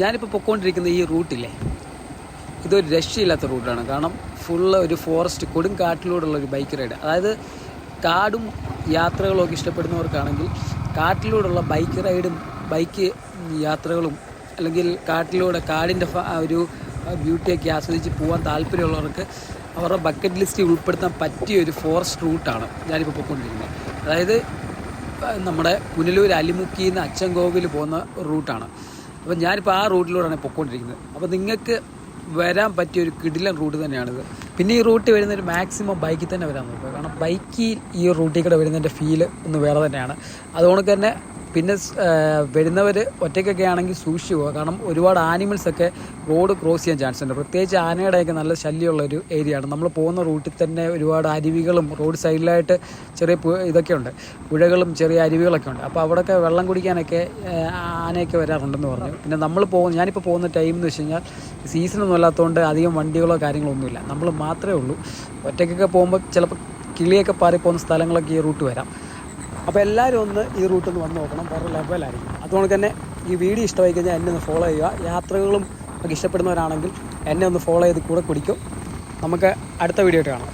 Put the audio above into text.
ഞാനിപ്പോൾ പൊക്കോണ്ടിരിക്കുന്ന ഈ റൂട്ടില്ലേ ഇതൊരു രക്ഷയില്ലാത്ത റൂട്ടാണ്. കാരണം ഫുള്ള് ഒരു ഫോറസ്റ്റ് കൊടും കാട്ടിലൂടെയുള്ള ഒരു ബൈക്ക് റൈഡ് അതായത് കാടും യാത്രകളൊക്കെ ഇഷ്ടപ്പെടുന്നവർക്കാണെങ്കിൽ കാട്ടിലൂടെയുള്ള ബൈക്ക് റൈഡും ബൈക്ക് യാത്രകളും അല്ലെങ്കിൽ കാട്ടിലൂടെ കാടിന്റെ ഒരു ബ്യൂട്ടിയൊക്കെ ആസ്വദിച്ച് പോകാൻ താല്പര്യമുള്ളവർക്ക് അവരുടെ ബക്കറ്റ് ലിസ്റ്റിൽ ഉൾപ്പെടുത്താൻ പറ്റിയ ഒരു ഫോറസ്റ്റ് റൂട്ടാണ് ഞാനിപ്പോൾ പോയിക്കൊണ്ടിരിക്കുന്നത് അതായത് നമ്മുടെ പുനലൂർ അലിമുക്കിൽ നിന്ന് അച്ചൻകോവിൽ പോകുന്ന റൂട്ടാണ്. അപ്പോൾ ഞാനിപ്പോൾ ആ റൂട്ടിലൂടെയാണ് പൊയ്ക്കൊണ്ടിരിക്കുന്നത് അപ്പോൾ നിങ്ങൾക്ക് വരാൻ പറ്റിയ ഒരു കിടിലൻ റൂട്ട് തന്നെയാണിത്. പിന്നെ ഈ റൂട്ട് വരുന്ന ഒരു മാക്സിമം ബൈക്കിൽ തന്നെ വരാൻ നോക്കുക. കാരണം ബൈക്കിൽ ഈ റൂട്ടിൽ കൂടെ വരുന്നതിന്റെ ഫീൽ ഒന്ന് വേറെ തന്നെയാണ്. അതുകൊണ്ട് തന്നെ പിന്നെ വരുന്നവർ ഒറ്റയ്ക്കൊക്കെ ആണെങ്കിൽ സൂക്ഷിച്ചു പോകുക കാരണം ഒരുപാട് ആനിമൽസൊക്കെ റോഡ് ക്രോസ് ചെയ്യാൻ ചാൻസ് ഉണ്ട്. പ്രത്യേകിച്ച് ആനയുടെയൊക്കെ നല്ല ശല്യമുള്ള ഒരു ഏരിയയാണ് നമ്മൾ പോകുന്ന റൂട്ടിൽ തന്നെ ഒരുപാട് അരുവികളും റോഡ് സൈഡിലായിട്ട് ചെറിയ ഇതൊക്കെ ഉണ്ട്. പുഴകളും ചെറിയ അരുവികളൊക്കെ ഉണ്ട്. അപ്പോൾ അവിടെയൊക്കെ വെള്ളം കുടിക്കാനൊക്കെ ആനയൊക്കെ വരാറുണ്ടെന്ന് പറഞ്ഞു. പിന്നെ നമ്മൾ പോകുന്ന ഞാനിപ്പോൾ പോകുന്ന ടൈം എന്ന് വെച്ച് കഴിഞ്ഞാൽ സീസണൊന്നും അല്ലാത്തതുകൊണ്ട് അധികം വണ്ടികളോ കാര്യങ്ങളോ ഒന്നുമില്ല. നമ്മൾ മാത്രമേ ഉള്ളൂ. ഒറ്റയ്ക്കൊക്കെ പോകുമ്പോൾ ചിലപ്പോൾ കിളിയൊക്കെ പാറിപ്പോകുന്ന സ്ഥലങ്ങളൊക്കെ ഈ റൂട്ട് വരാം. അപ്പോൾ എല്ലാവരും ഒന്ന് ഈ റൂട്ടിൽ നിന്ന് വന്ന് നോക്കണം. വേറെ ലെവലായിരിക്കും അതുകൊണ്ട് തന്നെ ഈ വീഡിയോ ഇഷ്ടമായി കഴിഞ്ഞാൽ എന്നെ ഒന്ന് ഫോളോ ചെയ്യുക. യാത്രകളും ഒക്കെ ഇഷ്ടപ്പെടുന്നവരാണെങ്കിൽ എന്നെ ഒന്ന് ഫോളോ ചെയ്ത് കൂടെ കുടിക്കും നമുക്ക് അടുത്ത വീഡിയോ കാണാം.